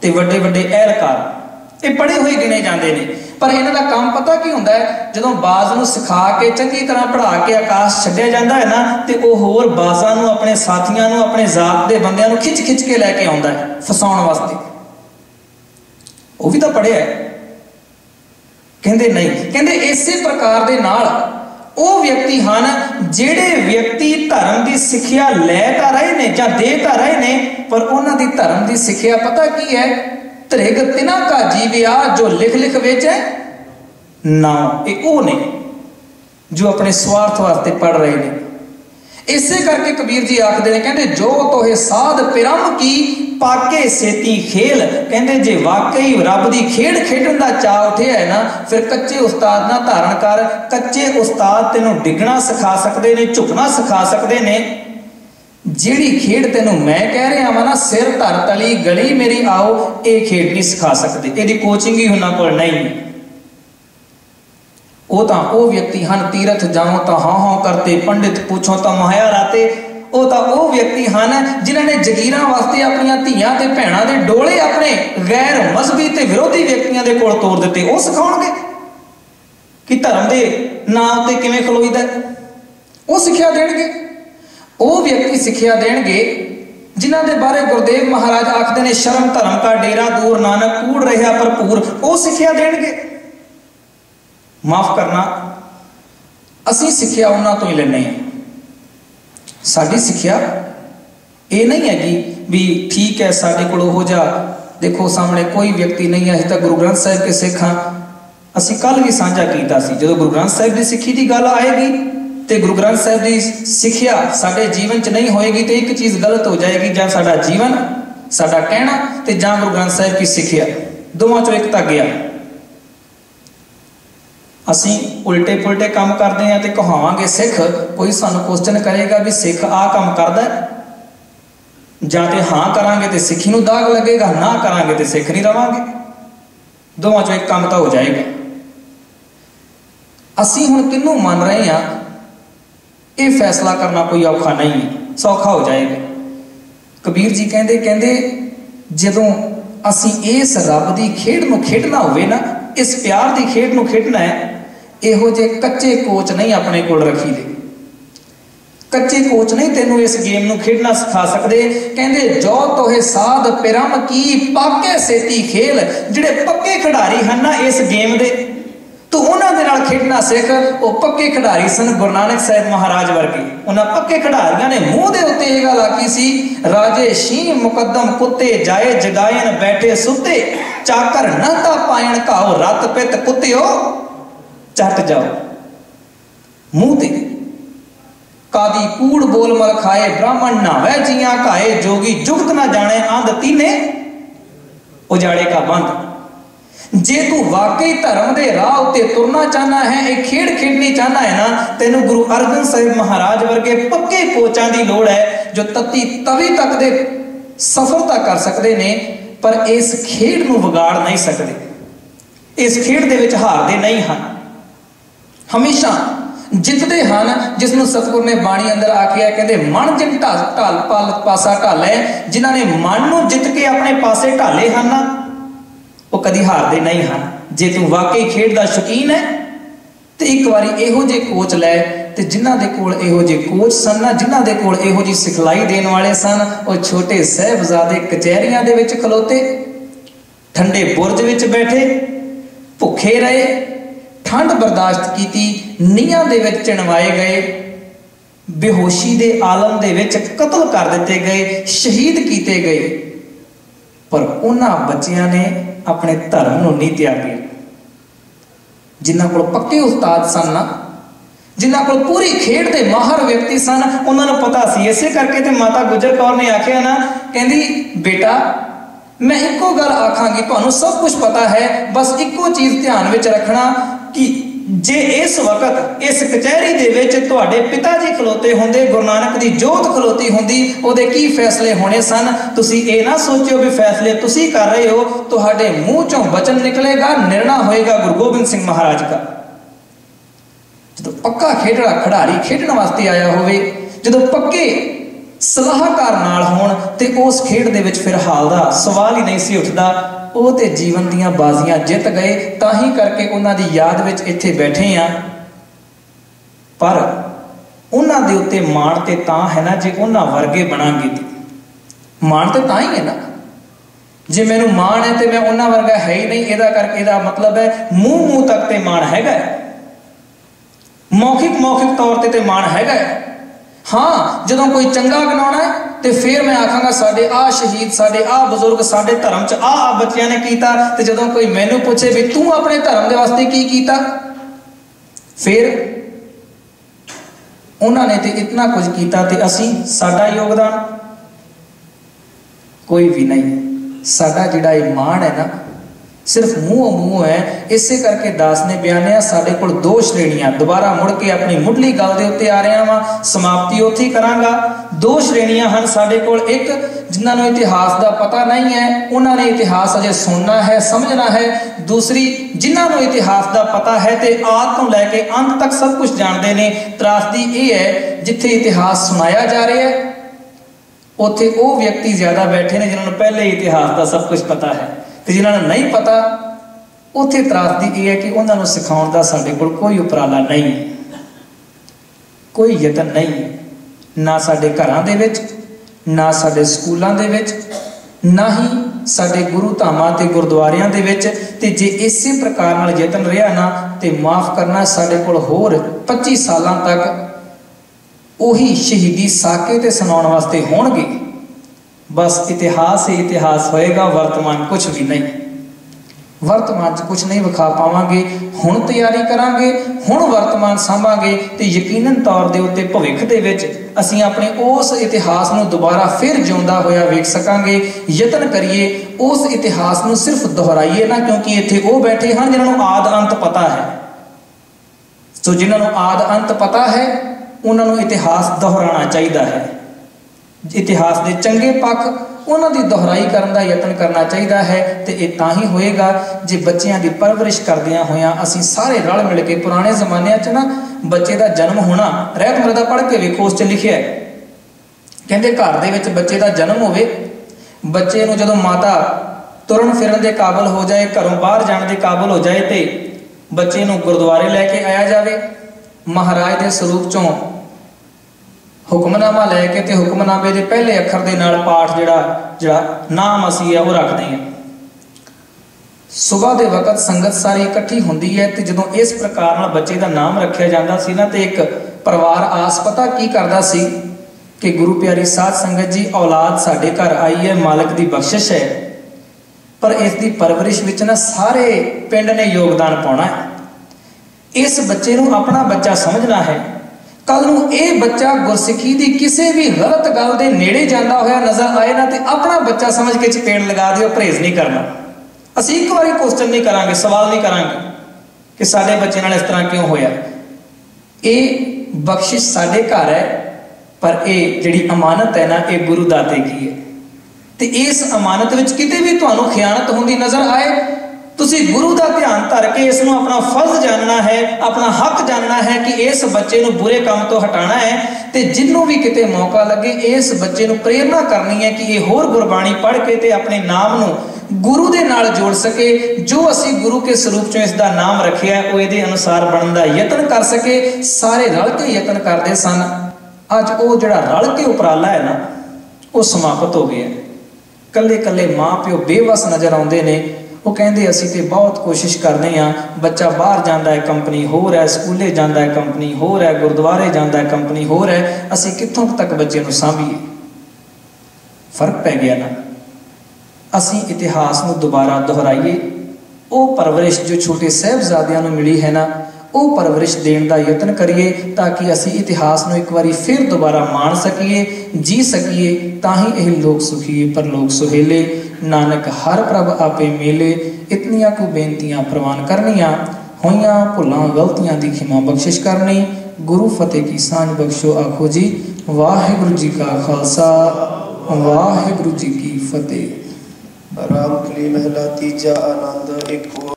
ਤੇ ਵੱਡੇ ਵੱਡੇ ਅਹਿਲਕਾਰ ਇਹ ਪੜ੍ਹੇ ਹੋਏ ਗਿਣੇ ਜਾਂਦੇ ਨੇ। ਪਰ ਇਹਨਾਂ ਦਾ ਕੰਮ ਪਤਾ ਕੀ ਹੁੰਦਾ ਹੈ? ਜਦੋਂ ਬਾਜ਼ ਨੂੰ ਸਿਖਾ ਕੇ, ਚੰਗੀ ਤਰ੍ਹਾਂ ਪੜ੍ਹਾ ਕੇ ਆਕਾਸ਼ ਛੱਡਿਆ ਜਾਂਦਾ ਹੈ ਨਾ, ਤੇ ਉਹ ਹੋਰ ਬਾਜ਼ਾਂ ਨੂੰ, ਆਪਣੇ ਸਾਥੀਆਂ ਨੂੰ, ਆਪਣੇ ਜ਼ਾਤ ਦੇ ਬੰਦਿਆਂ ਨੂੰ ਖਿੱਚ ਖਿੱਚ ਕੇ ਲੈ ਕੇ ਆਉਂਦਾ ਹੈ, ਫਸਾਉਣ ਵਾਸਤੇ। ਉਹ ਵੀ ਤਾਂ ਪੜਿਆ ਕਹਿੰਦੇ ਨਹੀਂ। ਕਹਿੰਦੇ ਇਸੇ ਪ੍ਰਕਾਰ ਦੇ ਨਾਲ ਉਹ ਵਿਅਕਤੀ ਹਨ ਜਿਹੜੇ ਵਿਅਕਤੀ ਧਰਮ ਦੀ ਸਿੱਖਿਆ ਲੈ ਤਾਂ ਰਹੇ ਨੇ ਜਾਂ ਦੇ ਤਾਂ ਰਹੇ ਨੇ, ਪਰ ਉਹਨਾਂ ਦੀ ਧਰਮ ਦੀ ਸਿੱਖਿਆ ਪਤਾ ਕੀ ਹੈ? ਤ੍ਰਿਗ ਤਿਨਾ ਕਾ ਜੀਵਿਆ ਜੋ ਲਿਖ ਲਿਖ ਵਿੱਚ ਹੈ ਨਾ, ਇਹ ਉਹ ਨੇ ਜੋ ਆਪਣੇ ਸਵਾਰਥ ਵਾਸਤੇ ਪੜ ਰਹੇ ਨੇ। ਇਸੇ ਕਰਕੇ ਕਬੀਰ ਜੀ ਆਖਦੇ ਨੇ, ਕਹਿੰਦੇ, ਜੋ ਤੋਹੇ ਸਾਧ ਪਿਰਮ ਕੀ ਪਾਕੇ ਸੇਤੀ ਖੇਲ। ਕਹਿੰਦੇ, ਜੇ ਵਾਕਈ ਰੱਬ ਦੀ ਖੇਡ ਖੇਡਣ ਦਾ ਚਾਹ ਉਠਿਆ ਹੈ ਨਾ, ਫਿਰ ਕੱਚੇ ਉਸਤਾਦ ਨਾਲ ਧਾਰਨ ਕਰ, ਕੱਚੇ ਉਸਤਾਦ ਤੈਨੂੰ ਡਿੱਗਣਾ ਸਿਖਾ ਸਕਦੇ ਨੇ, ਝੁਕਣਾ ਸਿਖਾ ਸਕਦੇ ਨੇ। ਜਿਹੜੀ ਖੇਡ ਤੈਨੂੰ ਮੈਂ ਕਹਿ ਰਿਹਾ ਵਾਂ ਨਾ, ਸਿਰ ਧਰ ਤਲੀ, ਗਲੀ ਮੇਰੀ ਆਓ, ਇਹ ਖੇਡ ਨਹੀਂ ਸਿਖਾ ਸਕਦੇ। ਇਹਦੀ ਕੋਚਿੰਗ ਹੀ ਉਹਨਾਂ ਕੋਲ ਨਹੀਂ। ਉਹ ਤਾਂ ਉਹ ਵਿਅਕਤੀ ਹਨ, ਤੀਰਥ ਜਾਉ ਤਾਂ ਹਾਂ ਹਾਂ ਕਰਤੇ, ਪੰਡਿਤ ਪੁੱਛੋ ਤਾਂ ਮਾਇਆ ਰਾਤੇ। ਉਹ ਤਾਂ ਉਹ ਵਿਅਕਤੀ ਹਨ ਜਿਨ੍ਹਾਂ ਨੇ ਜਗੀਰਾਂ ਵਾਸਤੇ ਆਪਣੀਆਂ ਧੀਆਂ ਤੇ ਭੈਣਾਂ ਦੇ ਡੋਲੇ ਆਪਣੇ ਗੈਰ ਮਜ਼ਹਬੀ ਤੇ ਵਿਰੋਧੀ ਵਿਅਕਤੀਆਂ ਦੇ ਕੋਲ ਤੋੜ ਦਿੱਤੇ। ਉਹ ਸਿਖਾਉਣਗੇ ਕਿ ਧਰਮ ਦੇ ਨਾਂ ਤੇ ਕਿਵੇਂ ਖਲੋਈਦਾ ਉਹ ਸਿੱਖਿਆ ਦੇਣਗੇ। ਉਹ ਵਿਅਕਤੀ ਸਿੱਖਿਆ ਦੇਣਗੇ, ਜਿਨ੍ਹਾਂ ਦੇ ਬਾਰੇ ਗੁਰਦੇਵ ਮਹਾਰਾਜ ਆਖਦੇ ਨੇ, ਸ਼ਰਮ ਧਰਮ ਦਾ ਡੇਰਾ ਦੂਰ ਨਾਨਕ, ਕੂੜ ਰਿਹਾ ਭਰਪੂਰ। ਉਹ ਸਿੱਖਿਆ ਦੇਣਗੇ। ਮਾਫ ਕਰਨਾ, ਅਸੀਂ ਸਿੱਖਿਆ ਉਹਨਾਂ ਤੋਂ ਹੀ ਲੈਣੇ ਆ ਸਾਡੀ ਸਿੱਖਿਆ ਇਹ ਨਹੀਂ ਹੈਗੀ ਵੀ ਠੀਕ ਹੈ ਸਾਡੇ ਕੋਲ ਉਹ ਜਾ ਦੇਖੋ ਸਾਹਮਣੇ ਕੋਈ ਵਿਅਕਤੀ ਨਹੀਂ ਹੈ, ਅਸੀਂ ਤਾਂ ਗੁਰੂ ਗ੍ਰੰਥ ਸਾਹਿਬ ਕੇ ਸਿੱਖ ਹਾਂ। ਅਸੀਂ ਕੱਲ ਵੀ ਸਾਂਝਾ ਕੀਤਾ ਸੀ, ਜਦੋਂ ਗੁਰੂ ਗ੍ਰੰਥ ਸਾਹਿਬ ਦੀ ਸਿੱਖੀ ਦੀ ਗੱਲ ਆਏਗੀ ਤੇ ਗੁਰੂ ਗ੍ਰੰਥ ਸਾਹਿਬ ਦੀ ਸਿੱਖਿਆ ਸਾਡੇ ਜੀਵਨ 'ਚ ਨਹੀਂ ਹੋਏਗੀ ਤੇ ਇੱਕ ਚੀਜ਼ ਗਲਤ ਹੋ ਜਾਏਗੀ, ਜਾਂ ਸਾਡਾ ਜੀਵਨ, ਸਾਡਾ ਕਹਿਣਾ ਤੇ ਜਾਂ ਗੁਰੂ ਗ੍ਰੰਥ ਸਾਹਿਬ ਦੀ ਸਿੱਖਿਆ। ਦੋਵਾਂ 'ਚੋਂ ਇੱਕ ਤਾਂ ਗਿਆ। ਅਸੀਂ ਉਲਟੇ ਪੁਲਟੇ ਕੰਮ ਕਰਦੇ ਆ ਤੇ ਕਹਾਵਾਂਗੇ ਸਿੱਖ, ਕੋਈ ਸਾਨੂੰ ਕੁਐਸਚਨ ਕਰੇਗਾ ਵੀ ਸਿੱਖ ਆ ਕੰਮ ਕਰਦਾ ਜਾਂ ਤੇ ਹਾਂ ਕਰਾਂਗੇ ਤੇ ਸਿੱਖੀ ਨੂੰ ਦਾਗ ਲੱਗੇਗਾ, ਨਾ ਕਰਾਂਗੇ ਤੇ ਸਿੱਖ ਨਹੀਂ ਰਵਾਂਗੇ। ਦੋਵਾਂ ਚੋਂ ਇੱਕ ਕੰਮ ਤਾਂ ਹੋ ਜਾਏਗਾ। ਅਸੀਂ ਹੁਣ ਕਿੰਨੂੰ ਮੰਨ ਰਹੇ ਆ ਇਹ ਫੈਸਲਾ ਕਰਨਾ ਕੋਈ ਔਖਾ ਨਹੀਂ ਹੈ, ਸੌਖਾ ਹੋ ਜਾਏਗਾ। ਕਬੀਰ ਜੀ ਕਹਿੰਦੇ ਕਹਿੰਦੇ, ਜਦੋਂ ਅਸੀਂ ਇਸ ਰੱਬ ਦੀ ਖੇਡ ਨੂੰ ਖੇਡਣਾ ਹੋਵੇ ਨਾ, ਇਸ ਪਿਆਰ ਦੀ ਖੇਡ ਨੂੰ ਖੇਡਣਾ ਹੈ, ਇਹੋ ਜੇ ਕੱਚੇ ਕੋਚ ਨਹੀਂ ਆਪਣੇ ਕੋਲ ਰੱਖੀ ਦੇ ਕੱਚੇ ਕੋਚ ਨਹੀਂ ਤੈਨੂੰ ਇਸ ਗੇਮ ਨੂੰ ਖੇਡਣਾ ਸਿਖਾ ਸਕਦੇ। ਕਹਿੰਦੇ, ਜੋ ਤੋਹੇ ਸਾਧ ਪਿਰਮ ਕੀ ਪਾਕੇ ਸੇਤੀ ਖੇਲ ਜਿਹੜੇ ਪੱਕੇ ਖਿਡਾਰੀ ਹਨ ਨਾ, ਇਸ ਗੇਮ ਦੇ ਤੂੰ ਉਹਨਾਂ ਦੇ ਨਾਲ ਖੇਡਣਾ ਸਿੱਖ। ਉਹ ਪੱਕੇ ਖਿਡਾਰੀ ਸਨ, ਗੁਰੂ ਨਾਨਕ ਸਾਹਿਬ ਮਹਾਰਾਜ ਵਰਗੇ। ਉਹਨਾਂ ਪੱਕੇ ਖਿਡਾਰੀਆਂ ਨੇ ਮੂੰਹ ਦੇ ਉੱਤੇ ਇਹ ਗੱਲ ਆਖੀ ਸੀ, ਰਾਜੇ ਸ਼ੀ ਮੁਕੱਦਮ ਕੁੱਤੇ ਜਾਏ ਜਗਾਇਨ ਬੈਠੇ ਸੁੱਤੇ। ਚਾਕਰ ਨੰਦਾ ਪਾਇਣ ਘਾਉ, ਰਤ ਪਿਤ ਕੁੱਤਿਓ ਚੱਟ ਜਾਓ। ਮੂੰਹ ਤੇ ਕਾਦੀ ਕੂੜ ਬੋਲ ਮਲ ਖਾਏ, ਬ੍ਰਾਹਮਣ ਨਾ ਵੈ ਜੀਆਂ ਕਾਏ ਜੋਗੀ ਜੁਗਤ ਨਾ ਜਾਣੇ, ਅੰਧ ਤੀਨੇ, ਉਜਾੜੇ ਕਾ ਬੰਦ। ਜੇ ਤੂੰ ਵਾਕਈ ਧਰਮ ਦੇ ਰਾਹ ਉੱਤੇ ਤੁਰਨਾ ਚਾਹਨਾ ਹੈ, ਇਹ ਖੇਡ ਖੇਡਣੀ ਚਾਹਨਾ ਹੈ ਨਾ, ਤੈਨੂੰ ਗੁਰੂ ਅਰਜਨ ਸਾਹਿਬ ਮਹਾਰਾਜ ਵਰਗੇ ਪੱਕੇ ਕੋਚਾਂ ਦੀ ਲੋੜ ਹੈ, ਜੋ ਤਤੀ ਤਵੀ ਤੱਕ ਦੇ ਸਫਲਤਾ ਕਰ ਸਕਦੇ ਨੇ, ਪਰ ਇਸ ਖੇਡ ਨੂੰ ਵਿਗਾੜ ਨਹੀਂ ਸਕਦੇ। ਇਸ ਖੇਡ ਦੇ ਵਿੱਚ ਹਾਰਦੇ ਨਹੀਂ ਹਨ। ਹਮੇਸ਼ਾ ਜਿੱਤਦੇ ਹਨ ਜਿਸ ਨੂੰ ਸਤਿਗੁਰ ਨੇ ਬਾਣੀ ਅੰਦਰ ਆਖਿਆ ਕਹਿੰਦੇ, ਮਨ ਜਿਨ ਢਾਲ ਢਾਲ ਪਲ ਪਾਸਾ ਢਾਲੇ ਜਿਨ੍ਹਾਂ ਨੇ ਮਨ ਨੂੰ ਜਿੱਤ ਕੇ ਆਪਣੇ ਪਾਸੇ ਢਾਲੇ ਹਨ ਉਹ ਕਦੀ ਹਾਰਦੇ ਨਹੀਂ ਹਨ। ਜੇ ਤੂੰ ਵਾਕਈ ਖੇਡ ਦਾ ਸ਼ੌਕੀਨ ਹੈ, ਤੇ ਇੱਕ ਵਾਰੀ ਇਹੋ ਜਿਹੇ ਕੋਚ ਲੈ, ਤੇ ਜਿਨ੍ਹਾਂ ਦੇ ਕੋਲ ਇਹੋ ਜਿਹੇ ਕੋਚ ਸਨ ਨਾ, ਜਿਨ੍ਹਾਂ ਦੇ ਕੋਲ ਇਹੋ ਜਿਹੀ ਸਿਖਲਾਈ ਦੇਣ ਵਾਲੇ ਸਨ, ਉਹ ਛੋਟੇ ਸਹਿਬਜ਼ਾਦੇ ਕਚਹਿਰੀਆਂ ਦੇ ਵਿੱਚ ਖਲੋਤੇ, ਠੰਡੇ ਬੁਰਜ ਵਿੱਚ ਬੈਠੇ, ਭੁੱਖੇ ਰਹੇ, ਠੰਡ ਬਰਦਾਸ਼ਤ ਕੀਤੀ, ਨੀਹਾਂ ਦੇ ਵਿੱਚ ਚਣਵਾਏ ਗਏ, ਬੇਹੋਸ਼ੀ ਦੇ ਆਲਮ ਦੇ ਵਿੱਚ ਕਤਲ ਕਰ ਦਿੱਤੇ ਗਏ, ਸ਼ਹੀਦ ਕੀਤੇ ਗਏ। ਪਰ ਉਹਨਾਂ ਬੱਚਿਆਂ ਨੇ ਆਪਣੇ ਧਰਮ ਨੂੰ ਨਹੀਂ ਤਿਆਗਿਆ ਜਿਨ੍ਹਾਂ ਕੋਲ ਪੱਕੇ ਉਸਤਾਦ ਸਨ ਨਾ, ਜਿਨ੍ਹਾਂ ਕੋਲ ਪੂਰੀ ਖੇਡ ਦੇ ਮਾਹਰ ਵਿਅਕਤੀ ਸਨ, ਉਹਨਾਂ ਨੂੰ ਪਤਾ ਸੀ। ਇਸੇ ਕਰਕੇ ਤੇ ਮਾਤਾ ਗੁਜਰ ਕੌਰ ਨੇ ਆਖਿਆ ਨਾ, ਕਹਿੰਦੀ, ਬੇਟਾ, ਮੈਂ ਇੱਕੋ ਗੱਲ ਆਖਾਂਗੀ, ਤੁਹਾਨੂੰ ਸਭ ਕੁਝ ਪਤਾ ਹੈ। ਬਸ ਇੱਕੋ ਚੀਜ਼ ਧਿਆਨ ਵਿੱਚ ਰੱਖਣਾ ਕਿ ਜੇ ਇਸ ਵਕਤ ਇਸ ਕਚਹਿਰੀ ਦੇ ਵਿੱਚ ਤੁਹਾਡੇ ਪਿਤਾ ਜੀ ਖਲੋਤੇ ਹੁੰਦੇ, ਗੁਰੂ ਨਾਨਕ ਦੀ ਜੋਤ ਖਲੋਤੀ ਹੁੰਦੀ, ਉਹਦੇ ਕੀ ਫੈਸਲੇ ਹੋਣੇ ਸਨ? ਤੁਸੀਂ ਇਹ ਨਾ ਸੋਚਿਓ ਵੀ ਫੈਸਲੇ ਤੁਸੀਂ ਕਰ ਰਹੇ ਹੋ, ਤੁਹਾਡੇ ਮੂੰਹ ਚੋਂ ਬਚਨ ਨਿਕਲੇਗਾ, ਨਿਰਣਾ ਹੋਏਗਾ ਗੁਰੂ ਗੋਬਿੰਦ ਸਿੰਘ ਮਹਾਰਾਜ ਦਾ। ਜਦੋਂ ਪੱਕਾ ਖੇਡੜਾ ਖਿਡਾਰੀ ਖੇਡਣ ਵਾਸਤੇ ਆਇਆ ਹੋਵੇ, ਜਦੋਂ ਪੱਕੇ ਸਲਾਹਕਾਰ ਨਾਲ ਹੋਣ, ਤੇ ਉਸ ਖੇਡ ਦੇ ਵਿੱਚ ਫਿਰ ਹਾਲ ਦਾ ਸਵਾਲ ਹੀ ਨਹੀਂ ਸੀ ਉੱਠਦਾ। ਉਹ ਤੇ ਜੀਵਨ ਦੀਆਂ ਬਾਜ਼ੀਆਂ ਜਿੱਤ ਗਏ, ਤਾਂ ਹੀ ਕਰਕੇ ਉਹਨਾਂ ਦੀ ਯਾਦ ਵਿੱਚ ਇੱਥੇ ਬੈਠੇ ਆ ਪਰ ਉਹਨਾਂ ਦੇ ਉੱਤੇ ਮਾਣ ਤੇ ਤਾਂ ਹੈ ਨਾ ਜੇ ਉਹਨਾਂ ਵਰਗੇ ਬਣਾਂਗੇ। ਮਾਣ ਤੇ ਤਾਂ ਹੀ ਹੈ ਨਾ। ਜੇ ਮੈਨੂੰ ਮਾਣ ਹੈ ਤੇ ਮੈਂ ਉਹਨਾਂ ਵਰਗਾ ਹੈ ਹੀ ਨਹੀਂ, ਇਹਦਾ ਕਰਕੇ ਇਹਦਾ ਮਤਲਬ ਹੈ ਮੂੰਹ ਮੂੰਹ ਤੱਕ ਤੇ ਮਾਣ ਹੈਗਾ ਮੌਖਿਕ ਮੌਖਿਕ ਤੌਰ ਤੇ ਤੇ ਮਾਣ ਹੈਗਾ ਹਾਂ, ਜਦੋਂ ਕੋਈ ਚੰਗਾ ਗਨਾਉਣਾ ਹੈ, ਤੇ ਫਿਰ ਮੈਂ ਆਖਾਂਗਾ, ਸਾਡੇ ਆ ਸ਼ਹੀਦ, ਸਾਡੇ ਆ ਬਜ਼ੁਰਗ, ਸਾਡੇ ਧਰਮ 'ਚ ਆ ਆ ਬੱਚਿਆਂ ਨੇ ਕੀਤਾ, ਤੇ ਜਦੋਂ ਕੋਈ ਮੈਨੂੰ ਪੁੱਛੇ ਵੀ ਤੂੰ ਆਪਣੇ ਧਰਮ ਦੇ ਵਾਸਤੇ ਕੀ ਕੀਤਾ, ਫਿਰ ਉਹਨਾਂ ਨੇ ਤੇ ਇਤਨਾ ਕੁਝ ਕੀਤਾ ਤੇ ਅਸੀਂ ਸਾਡਾ ਯੋਗਦਾਨ ਕੋਈ ਵੀ ਨਹੀਂ ਸਾਡਾ ਜਿਹੜਾ ਇਹ ਮਾਣ ਹੈ ਨਾ ਸਿਰਫ ਮੂੰਹੋਂ ਮੂੰਹ ਹੈ, ਇਸੇ ਕਰਕੇ ਦਾਸ ਨੇ ਬਿਆਨਿਆ ਸਾਡੇ ਕੋਲ ਦੋ ਸ਼੍ਰੇਣੀਆਂ, ਦੁਬਾਰਾ ਮੁੜ ਕੇ ਆਪਣੀ ਮੁੱਢਲੀ ਗੱਲ ਦੇ ਉੱਤੇ ਆ ਰਿਹਾ ਵਾਂ, ਸਮਾਪਤੀ ਉੱਥੇ ਹੀ ਕਰਾਂਗਾ। ਦੋ ਸ਼੍ਰੇਣੀਆਂ ਹਨ ਸਾਡੇ ਕੋਲ, ਇੱਕ ਜਿਨ੍ਹਾਂ ਨੂੰ ਇਤਿਹਾਸ ਦਾ ਪਤਾ ਨਹੀਂ ਹੈ, ਉਹਨਾਂ ਨੇ ਇਤਿਹਾਸ ਅਜੇ ਸੁਣਨਾ ਹੈ, ਸਮਝਣਾ ਹੈ। ਦੂਸਰੀ, ਜਿਨ੍ਹਾਂ ਨੂੰ ਇਤਿਹਾਸ ਦਾ ਪਤਾ ਹੈ ਤੇ ਆਦ ਤੋਂ ਲੈ ਕੇ ਅੰਤ ਤੱਕ ਸਭ ਕੁਝ ਜਾਣਦੇ ਨੇ, ਤਰਾਸਦੀ ਇਹ ਹੈ, ਜਿੱਥੇ ਇਤਿਹਾਸ ਸੁਣਾਇਆ ਜਾ ਰਿਹਾ ਹੈ, ਉੱਥੇ ਉਹ ਵਿਅਕਤੀ ਜ਼ਿਆਦਾ ਬੈਠੇ ਨੇ ਜਿਨ੍ਹਾਂ ਨੂੰ ਪਹਿਲੇ ਇਤਿਹਾਸ ਦਾ ਸਭ ਕੁਝ ਪਤਾ ਹੈ। ਤੇ ਜਿਨ੍ਹਾਂ ਨੂੰ ਨਹੀਂ ਪਤਾ, ਉੱਥੇ ਤਰਾਸਦੀ ਇਹ ਹੈ ਕਿ ਉਹਨਾਂ ਨੂੰ ਸਿਖਾਉਣ ਦਾ ਸਾਡੇ ਕੋਲ ਕੋਈ ਉਪਰਾਲਾ ਨਹੀਂ। ਹੈ ਕੋਈ ਯਤਨ ਨਹੀਂ। ਹੈ ਨਾ ਸਾਡੇ ਘਰਾਂ ਦੇ ਵਿੱਚ, ਨਾ ਸਾਡੇ ਸਕੂਲਾਂ ਦੇ ਵਿੱਚ, ਨਾ ਹੀ ਸਾਡੇ ਗੁਰੂ ਧਾਮਾਂ ਤੇ ਗੁਰਦੁਆਰਿਆਂ ਦੇ ਵਿੱਚ। ਤੇ ਜੇ ਇਸੇ ਪ੍ਰਕਾਰ ਨਾਲ ਯਤਨ ਰਿਹਾ ਨਾ, ਤੇ ਮਾਫ ਕਰਨਾ ਸਾਡੇ ਕੋਲ ਹੋਰ 25 ਸਾਲਾਂ ਤੱਕ ਉਹੀ ਸ਼ਹੀਦੀ ਸਾਕੇ ਤੇ ਸੁਣਾਉਣ ਵਾਸਤੇ ਹੋਣਗੇ। ਬਸ ਇਤਿਹਾਸ ਹੀ ਇਤਿਹਾਸ ਹੋਏਗਾ, ਵਰਤਮਾਨ ਕੁਝ ਵੀ ਨਹੀਂ। ਵਰਤਮਾਨ 'ਚ ਕੁਝ ਨਹੀਂ ਵਿਖਾ ਪਾਵਾਂਗੇ। ਹੁਣ ਤਿਆਰੀ ਕਰਾਂਗੇ, ਹੁਣ ਵਰਤਮਾਨ ਸਾਂਭਾਂਗੇ ਤੇ ਯਕੀਨਨ ਤੌਰ ਦੇ ਉੱਤੇ ਭਵਿੱਖ ਦੇ ਵਿੱਚ ਅਸੀਂ ਆਪਣੇ ਉਸ ਇਤਿਹਾਸ ਨੂੰ ਦੁਬਾਰਾ ਫਿਰ ਜਿਉਂਦਾ ਹੋਇਆ ਵੇਖ ਸਕਾਂਗੇ। ਯਤਨ ਕਰੀਏ, ਉਸ ਇਤਿਹਾਸ ਨੂੰ ਸਿਰਫ ਦੁਹਰਾਈਏ ਨਾ, ਕਿਉਂਕਿ ਇੱਥੇ ਉਹ ਬੈਠੇ ਹਨ ਜਿਨ੍ਹਾਂ ਨੂੰ ਆਦ ਅੰਤ ਪਤਾ ਹੈ। ਸੋ ਜਿਨ੍ਹਾਂ ਨੂੰ ਆਦ ਅੰਤ ਪਤਾ ਹੈ, ਉਹਨਾਂ ਨੂੰ ਇਤਿਹਾਸ ਦੁਹਰਾਉਣਾ ਚਾਹੀਦਾ ਹੈ। ਇਤਿਹਾਸ ਦੇ ਚੰਗੇ ਪੱਖ ਉਹਨਾਂ ਦੀ ਦੁਹਰਾਈ ਕਰਨ ਦਾ ਯਤਨ ਕਰਨਾ ਚਾਹੀਦਾ ਹੈ ਤੇ ਇਹ ਤਾਂ ਹੀ ਹੋਏਗਾ ਜੇ ਬੱਚਿਆਂ ਦੀ ਪਰਵਰਿਸ਼ ਕਰਦਿਆਂ ਹੋਇਆਂ ਅਸੀਂ ਸਾਰੇ ਰਲ ਮਿਲ ਕੇ ਪੁਰਾਣੇ ਜ਼ਮਾਨਿਆਂ 'ਚ ਨਾ ਬੱਚੇ ਦਾ ਜਨਮ ਹੋਣਾ ਰਹਿਤ ਮਰਦਾ ਪੜ੍ਹ ਕੇ ਵੇਖੋ, ਉਸ 'ਚ ਲਿਖਿਆ ਹੈ। ਕਹਿੰਦੇ ਘਰ ਦੇ ਵਿੱਚ ਬੱਚੇ ਦਾ ਜਨਮ ਹੋਵੇ, ਬੱਚੇ ਨੂੰ ਜਦੋਂ ਮਾਤਾ ਤੁਰਨ ਫਿਰਨ ਦੇ ਕਾਬਲ ਹੋ ਜਾਏ, ਘਰੋਂ ਬਾਹਰ ਜਾਣ ਦੇ ਕਾਬਲ ਹੋ ਜਾਏ ਤੇ ਬੱਚੇ ਨੂੰ ਗੁਰਦੁਆਰੇ ਲੈ ਕੇ ਆਇਆ ਜਾਵੇ, ਮਹਾਰਾਜ ਦੇ ਸਰੂਪ ਚੋਂ ਹੁਕਮਨਾਮਾ ਲੈ ਕੇ ਤੇ ਹੁਕਮਨਾਮੇ ਦੇ ਪਹਿਲੇ ਅੱਖਰ ਦੇ ਨਾਲ ਪਾਠ ਜਿਹੜਾ ਜਿਹੜਾ ਨਾਮ ਅਸੀਂ ਆ ਉਹ ਰੱਖਦੇ ਹਾਂ। ਸਵੇਰ ਦੇ ਵਕਤ ਸੰਗਤ ਸਾਰੀ ਇਕੱਠੀ ਹੁੰਦੀ ਹੈ ਤੇ ਜਦੋਂ ਇਸ ਪ੍ਰਕਾਰ ਨਾਲ ਬੱਚੇ ਦਾ ਨਾਮ ਰੱਖਿਆ ਜਾਂਦਾ ਸੀ ਨਾ, ਤੇ ਇੱਕ ਪਰਿਵਾਰ ਆਸ ਪਤਾ ਕੀ ਕਰਦਾ ਸੀ ਕਿ ਗੁਰੂ ਪਿਆਰੀ ਸਾਧ ਸੰਗਤ ਜੀ, ਔਲਾਦ ਸਾਡੇ ਘਰ ਆਈ ਹੈ, ਮਾਲਕ ਦੀ ਬਖਸ਼ਿਸ਼ ਹੈ। ਪਰ ਇਸ ਦੀ ਪਰਵਰਿਸ਼ ਵਿੱਚ ਨਾ ਸਾਰੇ ਪਿੰਡ ਨੇ ਯੋਗਦਾਨ ਪਾਉਣਾ ਹੈ। ਇਸ ਬੱਚੇ ਨੂੰ ਆਪਣਾ ਬੱਚਾ ਸਮਝਣਾ ਹੈ। ਕੱਲ ਨੂੰ ਇਹ ਬੱਚਾ ਗੁਰਸਿੱਖੀ ਦੀ ਕਿਸੇ ਵੀ ਗਲਤ ਗੱਲ ਦੇ ਨੇੜੇ ਜਾਂਦਾ ਹੋਇਆ ਨਜ਼ਰ ਆਏ ਨਾ ਤੇ ਆਪਣਾ ਬੱਚਾ ਸਮਝ ਕੇ ਚਪੇੜ ਲਗਾ ਦਿਓ, ਪਰਹੇਜ਼ ਨਹੀਂ ਕਰਨਾ। ਅਸੀਂ ਇੱਕ ਵਾਰੀ ਕੁਐਸਚਨ ਨਹੀਂ ਕਰਾਂਗੇ, ਸਵਾਲ ਨਹੀਂ ਕਰਾਂਗੇ ਕਿ ਸਾਡੇ ਬੱਚੇ ਨਾਲ ਇਸ ਤਰ੍ਹਾਂ ਕਿਉਂ ਹੋਇਆ। ਇਹ ਬਖਸ਼ਿਸ਼ ਸਾਡੇ ਘਰ ਹੈ, ਪਰ ਇਹ ਜਿਹੜੀ ਅਮਾਨਤ ਹੈ ਨਾ, ਇਹ ਗੁਰੂ ਦਾਤੇ ਕੀ ਹੈ। ਤੇ ਇਸ ਅਮਾਨਤ ਵਿੱਚ ਕਿਤੇ ਵੀ ਤੁਹਾਨੂੰ ਖਿਆਨਤ ਹੁੰਦੀ ਨਜ਼ਰ ਆਏ ਤੁਸੀਂ ਗੁਰੂ ਦਾ ਧਿਆਨ ਧਰ ਕੇ ਇਸ ਨੂੰ ਆਪਣਾ ਫਰਜ਼ ਜਾਣਨਾ ਹੈ, ਆਪਣਾ ਹੱਕ ਜਾਣਨਾ ਹੈ ਕਿ ਇਸ ਬੱਚੇ ਨੂੰ ਬੁਰੇ ਕੰਮ ਤੋਂ ਹਟਾਣਾ ਹੈ ਤੇ ਜਿੰਨੂੰ ਵੀ ਕਿਤੇ ਮੌਕਾ ਲੱਗੇ, ਇਸ ਬੱਚੇ ਨੂੰ ਪ੍ਰੇਰਣਾ ਕਰਨੀ ਹੈ ਕਿ ਇਹ ਹੋਰ ਗੁਰਬਾਣੀ ਪੜ੍ਹ ਕੇ ਤੇ ਆਪਣੇ ਨਾਮ ਨੂੰ ਗੁਰੂ ਦੇ ਨਾਲ ਜੋੜ ਸਕੇ, ਜੋ ਅਸੀਂ ਗੁਰੂ ਕੇ ਸਰੂਪ ਚੋਂ ਇਸ ਦਾ ਨਾਮ ਰੱਖਿਆ ਉਹ ਇਹਦੇ ਅਨੁਸਾਰ ਬਣਨ ਦਾ ਯਤਨ ਕਰ ਸਕੇ। ਸਾਰੇ ਰਲ ਕੇ ਯਤਨ ਕਰਦੇ ਸਨ। ਅੱਜ ਉਹ ਜਿਹੜਾ ਰਲ ਕੇ ਉਪਰਾਲਾ ਹੈ ਨਾ, ਉਹ ਸਮਾਪਤ ਹੋ ਗਿਆ ਕੱਲੇ ਕੱਲੇ ਮਾਪਿਓ ਬੇਵਸ ਨਜ਼ਰ ਆਉਂਦੇ ਨੇ। ਉਹ ਕਹਿੰਦੇ, ਅਸੀਂ ਤੇ ਬਹੁਤ ਕੋਸ਼ਿਸ਼ ਕਰਦੇ ਆ ਬੱਚਾ ਬਾਹਰ ਜਾਂਦਾ ਹੈ, ਕੰਪਨੀ ਹੋਰ ਹੈ, ਸਕੂਲੇ ਜਾਂਦਾ ਹੈ, ਕੰਪਨੀ ਹੋਰ ਹੈ, ਗੁਰਦੁਆਰੇ ਜਾਂਦਾ ਹੈ, ਕੰਪਨੀ ਹੋਰ ਹੈ। ਅਸੀਂ ਕਿੱਥੋਂ ਤੱਕ ਬੱਚੇ ਨੂੰ ਸਾਂਭੀਏ? ਫ਼ਰਕ ਪੈ ਗਿਆ ਨਾ। ਅਸੀਂ ਇਤਿਹਾਸ ਨੂੰ ਦੁਬਾਰਾ ਦੁਹਰਾਈਏ। ਉਹ ਪਰਵਰਿਸ਼ ਜੋ ਛੋਟੇ ਸਹਿਬਜ਼ਾਦਿਆਂ ਨੂੰ ਮਿਲੀ ਹੈ ਨਾ ਉਹ ਪਰਵਰਿਸ਼ ਦੇਣ ਦਾ ਯਤਨ ਕਰੀਏ ਤਾਂ ਕਿ ਅਸੀਂ ਇਤਿਹਾਸ ਨੂੰ ਇੱਕ ਵਾਰੀ ਫਿਰ ਦੁਬਾਰਾ ਮਾਣ ਸਕੀਏ, ਜੀ ਸਕੀਏ, ਤਾਂ ਹੀ ਇਹ ਲੋਕ ਸੁਖੀਏ ਪਰ ਲੋਕ ਸੁਹੇਲੇ। ਨਾਨਕ, ਹਰ ਪ੍ਰਭ ਆਪੇ ਮੇਲੇ, ਇਤਨੀਆਂ ਕੋ ਬੇਨਤੀਆਂ ਪ੍ਰਵਾਨ ਕਰਨੀਆਂ, ਹੋਈਆਂ ਭੁੱਲਾਂ ਗਲਤੀਆਂ ਦੀ ਖਿਮਾ ਬਖਸ਼ਿਸ਼ ਕਰਨੀ। ਗੁਰੂ ਫਤਿਹ ਕੀ ਸਾਂਝ ਬਖਸ਼ੋ ਆਖੋ ਜੀ, ਵਾਹਿਗੁਰੂ ਜੀ ਕਾ ਖਾਲਸਾ, ਵਾਹਿਗੁਰੂ ਜੀ ਕੀ ਫਤਿਹ। ਰਾਮ ਕਲੀ ਮਹਿਲਾ ਤੀਜਾ ਆਨੰਦ, ਇੱਕ